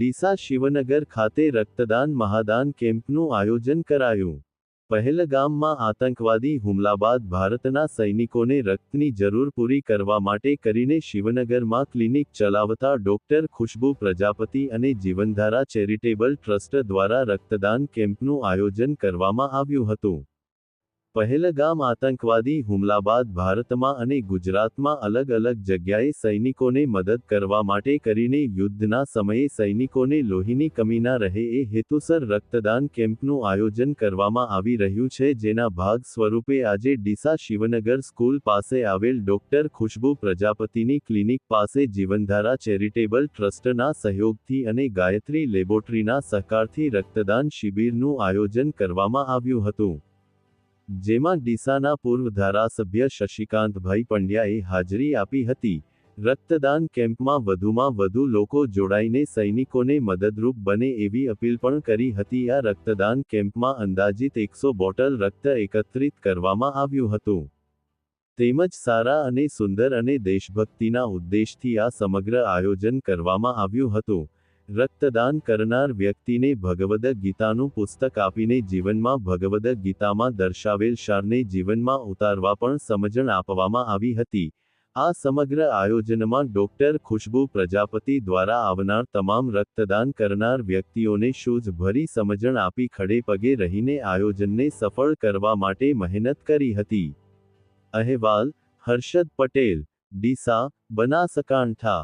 ડીસા શિવનગર ખાતે રક્તદાન મહાદાન કેમ્પનું આયોજન કરાયું. પહેલગામમાં આતંકવાદી હુમલા બાદ ભારતના સૈનિકોને રક્તની જરૂર પૂરી કરવા માટે કરીને શિવનગરમાં ક્લિનિક ચલાવતા ડોક્ટર ખુશ્બુ પ્રજાપતિ અને જીવનધારા ચેરિટેબલ ટ્રસ્ટ દ્વારા રક્તદાન કેમ્પનું આયોજન કરવામાં આવ્યું હતું. પહેલગામ આતંકવાદી હુમલા બાદ ભારતમાં અને ગુજરાતમાં અલગ અલગ જગ્યાએ સૈનિકોને મદદ કરવા માટે કરીને યુદ્ધના સમયે સૈનિકોને લોહીની કમી ના રહે એ હેતુસર રક્તદાન કેમ્પનું આયોજન કરવામાં આવી રહ્યું છે, જેના ભાગ સ્વરૂપે આજે ડીસા શિવનગર સ્કૂલ પાસે આવેલ ડોક્ટર ખુશ્બુ પ્રજાપતિની ક્લિનિક પાસે જીવનધારા ચેરિટેબલ ટ્રસ્ટના સહયોગથી અને ગાયત્રી લેબોરેટરીના સહકારથી રક્તદાન શિબિરનું આયોજન કરવામાં આવ્યું હતું. જેમાં ડીસાના પૂર્વ ધારાસભ્ય શશિકાંતભાઈ પંડ્યાએ હાજરી આપી હતી. રક્તદાન કેમ્પમાં વધુમાં વધુ લોકો જોડાઈને સૈનિકોને મદદરૂપ બને એવી અપીલ પણ કરી હતી. આ રક્તદાન કેમ્પમાં અંદાજિત એકસો બોટલ રક્ત એકત્રિત કરવામાં આવ્યું હતું. તેમજ સારા અને સુંદર અને દેશભક્તિના ઉદ્દેશથી આ સમગ્ર આયોજન કરવામાં આવ્યું હતું. રક્તદાન કરનાર વ્યક્તિને ભગવદ ગીતાનું પુસ્તક આપીને જીવનમાં ભગવદ ગીતામાં દર્શાવેલ શારને જીવનમાં ઉતારવા પણ સમજણ આપવામાં આવી હતી. આ સમગ્ર આયોજનમાં ડોક્ટર ખુશ્બુ પ્રજાપતિ દ્વારા આવનાર તમામ રક્તદાન કરનાર વ્યક્તિઓને શૂઝ ભરી સમજણ આપી ખડે પગે રહીને આયોજનને સફળ કરવા માટે મહેનત કરી હતી. અહેવાલ, હર્ષદ પટેલ, ડીસા, બનાસકાંઠા.